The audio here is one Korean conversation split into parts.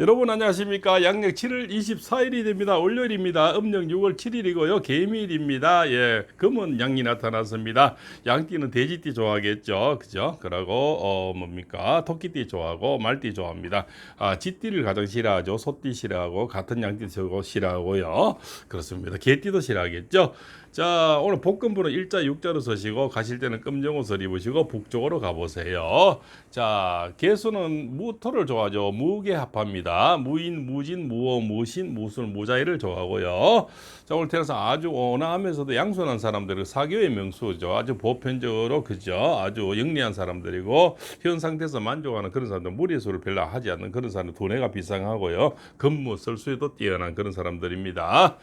여러분 안녕하십니까? 양력 7월 24일이 됩니다. 월요일입니다. 음력 6월 7일이고요. 개미일입니다. 예 금은 양이 나타났습니다. 양띠는 돼지띠 좋아하겠죠? 그죠? 그러고 어 뭡니까? 토끼띠 좋아하고 말띠 좋아합니다. 아 쥐띠를 가장 싫어하죠. 소띠 싫어하고 같은 양띠 싫어하고요. 그렇습니다. 개띠도 싫어하겠죠? 자 오늘 복근부는 일자 육자로 서시고 가실 때는 금정옷을 입으시고 북쪽으로 가보세요. 자 개수는 무토를 좋아하죠. 무계합합니다 무인 무진 무어 무신 무술 무자일을 좋아하고요. 자 오늘 태어나서 아주 온화하면서도 양손한 사람들은 사교의 명수죠. 아주 보편적으로 그죠? 아주 영리한 사람들이고 현 상태에서 만족하는 그런 사람들 무리수를 별로 하지 않는 그런 사람 두뇌가 비상하고요. 근무 설수에도 뛰어난 그런 사람들입니다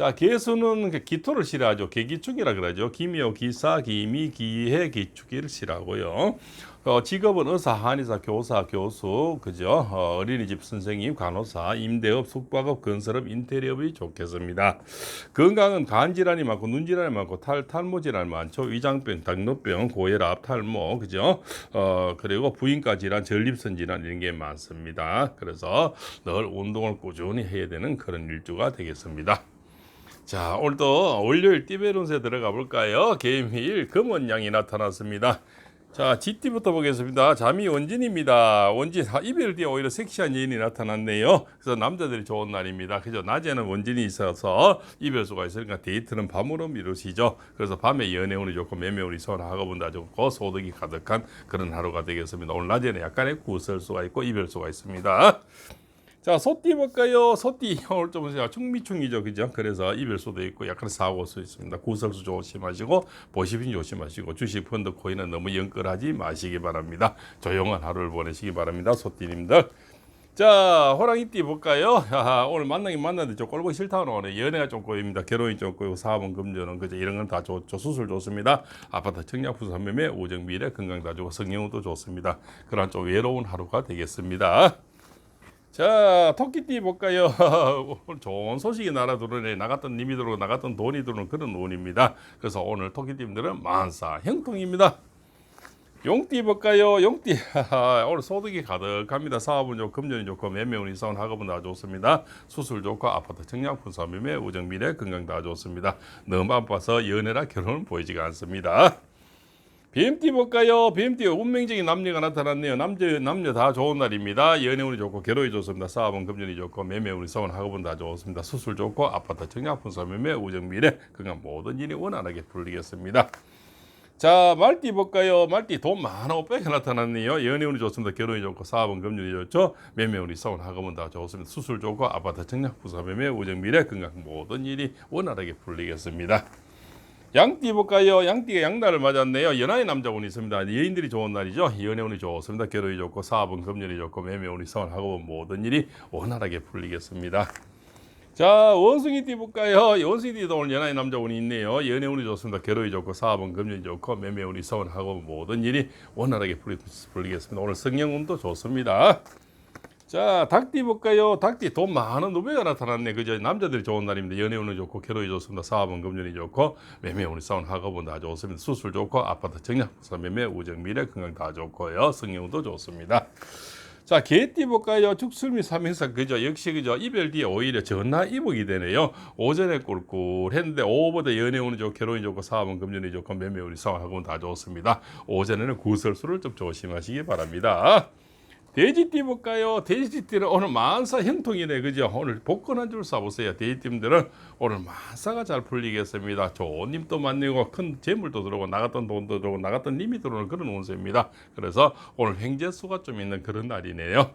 자, 개수는 그 기토를 싫어하죠. 개기축이라 그러죠. 기묘, 기사, 기미, 기해, 기축이를 싫어하고요. 어, 직업은 의사, 한의사, 교사, 교수, 그죠? 어, 어린이집 선생님, 간호사, 임대업, 숙박업, 건설업, 인테리어업이 좋겠습니다. 건강은 간질환이 많고 눈질환이 많고 탈 탈모질환 많죠. 위장병, 당뇨병, 고혈압, 탈모, 그죠? 어, 그리고 부인과 질환, 전립선 질환 이런 게 많습니다. 그래서 늘 운동을 꾸준히 해야 되는 그런 일주가 되겠습니다. 자, 오늘도 월요일 띠베론세 들어가 볼까요? 개미일 금원 양이 나타났습니다. 자, GT부터 보겠습니다. 잠이 원진입니다. 원진 아, 이별 뒤에 오히려 섹시한 여인이 나타났네요. 그래서 남자들이 좋은 날입니다. 그죠? 낮에는 원진이 있어서 이별수가 있으니까 데이트는 밤으로 미루시죠. 그래서 밤에 연애운이 좋고 매매운이 선하고본다 좋고 소득이 가득한 그런 하루가 되겠습니다. 오늘 낮에는 약간의 구설수가 있고 이별수가 있습니다. 자, 소띠 볼까요? 소띠 오늘 좀 보세요. 충미충이죠, 그죠? 그래서 이별수도 있고 약간 사고수 있습니다. 구설수 조심하시고 보시빈 조심하시고 주식 펀드 코인은 너무 연끌하지 마시기 바랍니다. 조용한 하루를 보내시기 바랍니다, 소띠님들. 자, 호랑이띠 볼까요? 아, 오늘 만나긴 만났는데 좀 꼴보기 싫다 오늘 연애가 좀 꼬입니다. 결혼이 좀 꼬이고 사업은 금전은 그죠? 이런 건 다 좋죠. 수술 좋습니다. 아파트 청약부서 매매 우정 미래 건강 다 좋고 성형도 좋습니다. 그런 좀 외로운 하루가 되겠습니다. 자, 토끼띠 볼까요? 오늘 좋은 소식이 날아들어네. 나갔던 님이 들어오고 나갔던 돈이 들어오는 그런 운입니다. 그래서 오늘 토끼띠님들은 만사 형통입니다. 용띠 볼까요? 용띠 오늘 소득이 가득합니다. 사업은 좋고 금전이 좋고 매매운이 싸운 학업은 다 좋습니다. 수술 좋고 아파트 청약 분사 매매 우정 미래 건강 다 좋습니다. 너무 바빠서 연애나 결혼은 보이지가 않습니다. BMT 볼까요? BMT 운명적인 남녀가 나타났네요. 남녀 남녀 다 좋은 날입니다. 연애운이 좋고 결혼이 좋습니다. 사업은 금전이 좋고 매매운이 싸운 학업은 다 좋습니다. 수술 좋고 아파트 청약 분사 매매 우정 미래 건강 모든 일이 원활하게 풀리겠습니다. 자, 말띠 볼까요? 말띠 돈 많아 빼게 나타났네요. 연애운이 좋습니다. 결혼이 좋고 사업은 금전이 좋죠. 매매운이 싸운 학업은 다 좋습니다. 수술 좋고 아파트 청약 부사 매매 우정 미래 건강 모든 일이 원활하게 풀리겠습니다. 양띠 볼까요? 양띠가 양날을 맞았네요. 연하의 남자운이 있습니다. 여인들이 좋은 날이죠. 연애운이 좋습니다. 결혼이 좋고 사업은 금전이 좋고 매매운이 학업은 모든 일이 원활하게 풀리겠습니다. 자 원숭이 띠 볼까요? 원숭이 띠도 오늘 연하의 남자운이 있네요. 연애운이 좋습니다. 결혼이 좋고 사업은 금전이 좋고 매매운이 서운하고 모든 일이 원활하게 풀리, 풀리겠습니다. 오늘 성령운도 좋습니다. 자 닭띠 볼까요? 닭띠 돈 많은 누베가 나타났네. 그죠? 남자들이 좋은 날입니다. 연애운이 좋고 결혼이 좋습니다. 사업은 금전이 좋고 매매운이 싸운 학업은 다 좋습니다. 수술 좋고 아파트 청약 매매 우정 미래 건강 다 좋고요. 성령운도 좋습니다. 자, 개띠 볼까요? 죽술미 삼행사 그죠? 역시 그죠? 이별 뒤에 오히려 전화 이복이 되네요. 오전에 꿀꿀했는데 오후보다 연애운이 좋고 결혼이 좋고 사업은 금전이 좋고 매매운이 상황하고는 다 좋습니다. 오전에는 구설수를 좀 조심하시기 바랍니다. 돼지띠 볼까요? 돼지띠는 오늘 만사 형통이네, 그죠? 오늘 복권 한줄 쏴보세요. 돼지띠들은 오늘 만사가 잘 풀리겠습니다. 좋은 님도 만나고 큰 재물도 들어오고 나갔던 돈도 들어오고 나갔던 님이 들어오는 그런 운세입니다. 그래서 오늘 횡재수가 좀 있는 그런 날이네요.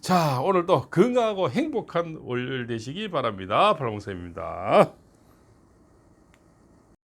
자, 오늘도 건강하고 행복한 월요일 되시기 바랍니다. 발봉쌤입니다.